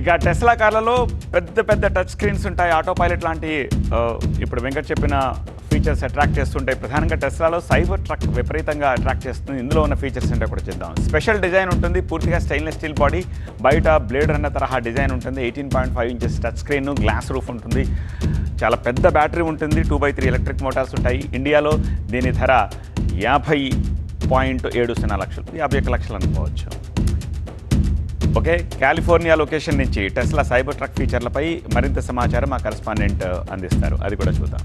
ఇక టెస్లా కార్లలో పెద్ద పెద్ద టచ్ స్క్రీన్స్ ఉంటాయి ఆటో పైలట్ లాంటి ఇప్పుడు వెంకట్ చెప్పిన ఫీచర్స్ అట్రాక్ట్ చేస్తుంటాయి. ప్రధానంగా టెస్లాలో సైబర్ ట్రక్ విపరీతంగా అట్రాక్ట్ చేస్తుంది. ఇందులో ఉన్న ఫీచర్స్ ఏంటో కూడా చూద్దాం. స్పెషల్ డిజైన్ ఉంటుంది పూర్తిగా స్టెయిన్లెస్ స్టీల్ బాడీ బయట బ్లేడ్ అన్న తరహా డిజైన్ ఉంటుంది. Eighteen point five inches touch screen glass roof ఉంటుంది. చాలా పెద్ద బ్యాటరీ ఉంటుంది two by three electric motors ఉంటాయి. ఇండియాలో దీని ధర యాభై పాయింట్ ఏడు సున్నా లక్షలు యాభై ఒక్క లక్షలు అనుకోవచ్చు. ఓకే కాలిఫోర్నియా లొకేషన్ నుంచి టెస్లా సైబర్ ట్రక్ ఫీచర్లపై మరింత సమాచారం మా కరెస్పాండెంట్ అందిస్తారు. అది కూడా చూద్దాం.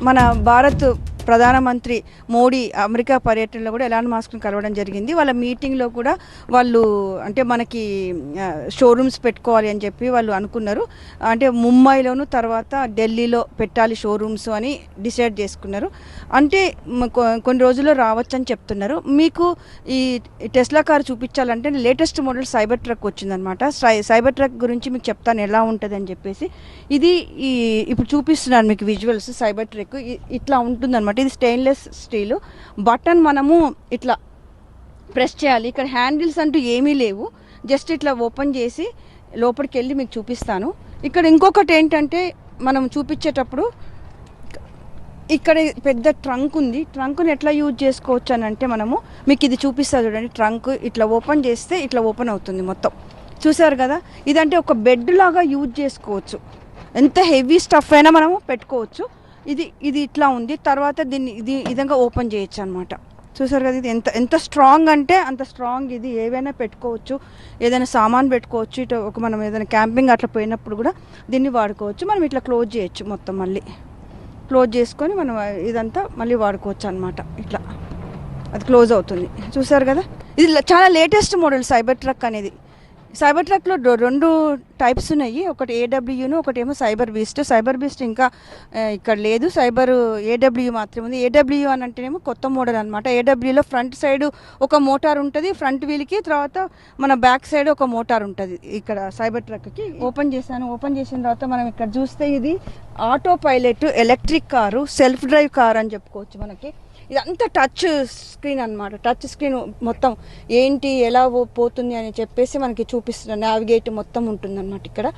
మన భారత్ ప్రధానమంత్రి మోడీ అమెరికా పర్యటనలో కూడా ఎలాన్ మాస్క్ను కలవడం జరిగింది. వాళ్ళ మీటింగ్లో కూడా వాళ్ళు అంటే మనకి షోరూమ్స్ పెట్టుకోవాలి అని చెప్పి వాళ్ళు అనుకున్నారు. అంటే ముంబైలోను తర్వాత ఢిల్లీలో పెట్టాలి షోరూమ్స్ అని డిసైడ్ చేసుకున్నారు. అంటే కొన్ని రోజుల్లో రావచ్చు అని చెప్తున్నారు. మీకు ఈ టెస్లా కార్ చూపించాలంటే లేటెస్ట్ మోడల్ సైబర్ ట్రక్ వచ్చిందనమాట సై- సైబర్ ట్రక్ గురించి మీకు చెప్తాను ఎలా ఉంటుంది అని చెప్పేసి. ఇది ఈ ఇప్పుడు చూపిస్తున్నాను మీకు విజువల్స్ సైబర్ ట్రక్. ఇట్లా ఉంటుందన్నమాట. ఇది స్టెయిన్లెస్ స్టీల్. బటన్ మనము ఇట్లా ప్రెస్ చేయాలి. ఇక్కడ హ్యాండిల్స్ అంటూ ఏమీ లేవు. జస్ట్ ఇట్లా ఓపెన్ చేసి లోపలికి వెళ్ళి మీకు చూపిస్తాను. ఇక్కడ ఇంకొకటి ఏంటంటే మనం చూపించేటప్పుడు ఇక్కడ పెద్ద ట్రంక్ ఉంది. ట్రంక్ని ఎట్లా యూజ్ చేసుకోవచ్చు అని అంటే మనము మీకు ఇది చూపిస్తా చూడండి. ట్రంక్ ఇట్లా ఓపెన్ చేస్తే ఇట్లా ఓపెన్ అవుతుంది మొత్తం. చూసారు కదా? ఇదంటే ఒక బెడ్ లాగా యూజ్ చేసుకోవచ్చు. ఎంత హెవీ స్టఫ్ అయినా మనము పెట్టుకోవచ్చు. ఇది ఇది ఇట్లా ఉంది తర్వాత దీన్ని ఇది విధంగా ఓపెన్ చేయొచ్చు అనమాట చూసారు కదా ఇది ఎంత ఎంత స్ట్రాంగ్ అంటే అంత స్ట్రాంగ్ ఇది. ఏవైనా పెట్టుకోవచ్చు ఏదైనా సామాన్ పెట్టుకోవచ్చు ఇటు ఒక మనం ఏదైనా క్యాంపింగ్ అట్లా పోయినప్పుడు కూడా దీన్ని వాడుకోవచ్చు. మనం ఇట్లా క్లోజ్ చేయొచ్చు మొత్తం మళ్ళీ. క్లోజ్ చేసుకొని మనం ఇదంతా మళ్ళీ వాడుకోవచ్చు అనమాట ఇట్లా. అది క్లోజ్ అవుతుంది. చూసారు కదా? ఇది చాలా లేటెస్ట్ మోడల్ సైబర్ ట్రక్ అనేది. సైబర్ ట్రక్లో రెండు టైప్స్ ఉన్నాయి. ఒకటి ఏడబ్ల్యూను ఒకటేమో సైబర్ బీస్ట్. సైబర్ బీస్ట్ ఇంకా ఇక్కడ లేదు. సైబర్ ఏడబ్ల్యూ మాత్రమే ఉంది. ఏడబ్ల్యూ అని అంటేనేమో కొత్త మోడల్ అనమాట ఏడబ్ల్యూలో ఫ్రంట్ సైడ్ ఒక మోటార్ ఉంటుంది. ఫ్రంట్ వీల్కి తర్వాత మన బ్యాక్ సైడ్ ఒక మోటార్ ఉంటుంది. ఇక్కడ సైబర్ ట్రక్కి. ఓపెన్ చేశాను. ఓపెన్ చేసిన తర్వాత మనం ఇక్కడ చూస్తే ఇది autopilot electric car self drive car అని చెప్పుకోవచ్చు మనకి. ఇదంతా టచ్ స్క్రీన్ అన్నమాట. టచ్ స్క్రీన్ మొత్తం ఏంటి ఎలా పోతుంది అని చెప్పేసి మనకి చూపిస్తున్న నావిగేట్ మొత్తం ఉంటుందన్నమాట ఇక్కడ.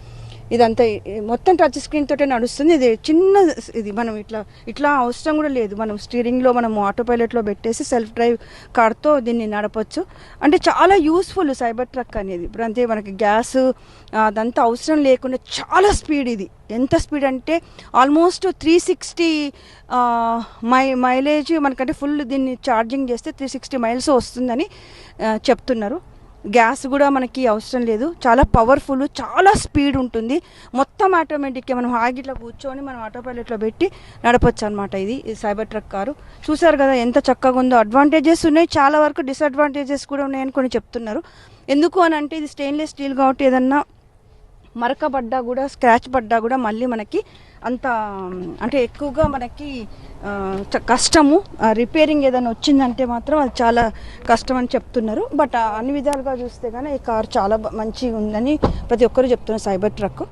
ఇదంతా మొత్తం టచ్ స్క్రీన్ తోటే నడుస్తుంది. ఇది చిన్న ఇది మనం ఇట్లా ఇట్లా అవసరం కూడా లేదు. మనం స్టీరింగ్లో మనం ఆటో పైలట్లో పెట్టేసి సెల్ఫ్ డ్రైవ్ కార్తో దీన్ని నడపచ్చు. అంటే చాలా యూస్ఫుల్ సైబర్ ట్రక్ అనేది. ఇప్పుడు అంతే మనకి గ్యాస్ అదంతా అవసరం లేకుండా చాలా స్పీడ్ ఇది. ఎంత స్పీడ్ అంటే almost three sixty my mileage మనకంటే ఫుల్ దీన్ని ఛార్జింగ్ చేస్తే త్రీ సిక్స్టీ మైల్స్ వస్తుందని చెప్తున్నారు. గ్యాస్ కూడా మనకి అవసరం లేదు. చాలా పవర్ఫుల్ చాలా స్పీడ్ ఉంటుంది. మొత్తం ఆటోమేటిక్గా మనం హాగి ఇట్లా కూర్చొని మనం ఆటో పైలట్లో పెట్టి నడపచ్చు అనమాట ఇది సైబర్ ట్రక్ కారు. చూసారు కదా ఎంత చక్కగా ఉందో. అడ్వాంటేజెస్ ఉన్నాయి. చాలా వరకు డిసడ్వాంటేజెస్ కూడా ఉన్నాయని కొన్ని చెప్తున్నారు. ఎందుకు అని అంటే ఇది స్టెయిన్లెస్ స్టీల్ కాబట్టి ఏదన్నా మరక పడ్డా కూడా స్క్రాచ్ పడ్డా కూడా మళ్ళీ మనకి అంత అంటే ఎక్కువగా మనకి చ- కష్టము రిపేరింగ్ ఏదైనా వచ్చిందంటే మాత్రం అది చాలా కష్టం అని చెప్తున్నారు. బట్ అన్ని విధాలుగా చూస్తే కానీ ఈ కార్ చాలా మంచిగా ఉందని ప్రతి ఒక్కరు చెప్తున్నారు సైబర్ ట్రక్.